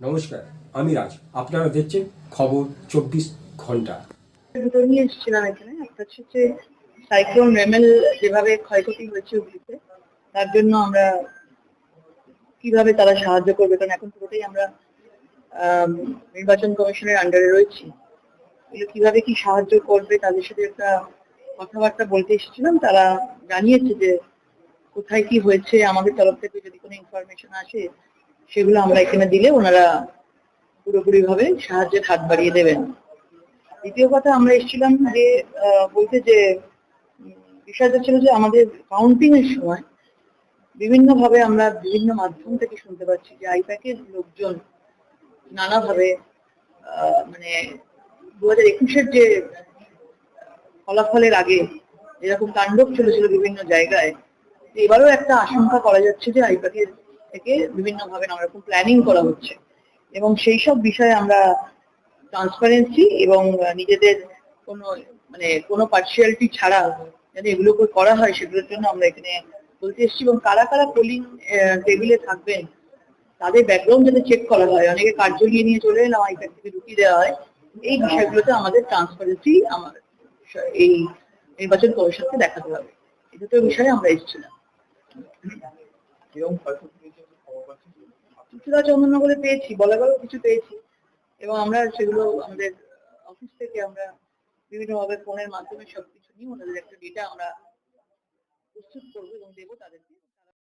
নমস্কার আমি রাজ। আপনারা দেখছেন খবর চব্বিশ ঘণ্টা। নিয়ে এসেছিলাম এখানে একটা হচ্ছে সাইক্লোন রেমেল যেভাবে ক্ষয়ক্ষতি হয়েছে হুগলিতে তার জন্য আমরা কীভাবে তারা সাহায্য করবে কারণ এখন পুরোটাই আমরা আম, নির্বাচন কমিশনের আন্ডারে রয়েছি। এগুলো কীভাবে কি সাহায্য করবে তাদের সাথে একটা কথাবার্তা বলতে এসেছিলাম তারা জানিয়েছে যে কোথায় কি হয়েছে আমাদের তরফ থেকে যদি কোনো ইনফরমেশন আসে সেগুলো আমরা এখানে দিলে ওনারা পুরোপুরি ভাবে সাহায্যের হাত বাড়িয়ে দেবেন। দ্বিতীয় কথা আমরা এসেছিলাম যে বলতে যে বিষয়টা ছিল যে আমাদের কাউন্টিং এর সময় বিভিন্ন ভাবে আমরা বিভিন্ন মাধ্যম থেকে শুনতে পাচ্ছি যে আইপ্যাকের লোকজন নানাভাবে মানে দু হাজার একুশের যে, ফলাফলের আগে এরকম তাণ্ডব চলেছিল বিভিন্ন জায়গায়, এবারও একটা আশঙ্কা করা যাচ্ছে যে আইপ্যাকের থেকে নানা রকম প্ল্যানিং করা হচ্ছে। এবং সেই সব বিষয়ে আমরা ট্রান্সপারেন্সি এবং নিজেদের কোনো মানে কোনো পার্সিয়ালিটি ছাড়া যাতে এগুলো করা হয়, সেগুলোর জন্য আমরা এখানে বলতে এসেছি। এবং কারা কারা পোলিং টেবিলে থাকবেন, তাদের ব্যাকগ্রাউন্ড যাতে চেক করা হয়। অনেকে কার্য নিয়ে চলে এলাম আইপ্যাক থেকে ঢুকিয়ে দেওয়া হয়। এই বিষয়গুলোতে আমাদের ট্রান্সপারেন্সি আমার এই নির্বাচন কমিশনকে দেখাতে হবে। এই দুটো বিষয়ে আমরা এসেছিলাম। কিছুটা চন্দননগরে পেয়েছি বলা গেল কিছু। পেয়েছি এবং আমরা সেগুলো আমাদের অফিস থেকে আমরা বিভিন্নভাবে ফোনের মাধ্যমে সবকিছু নিয়ে ওনাদের একটা ডেটা আমরা প্রস্তুত করব এবং দেবো তাদেরকে।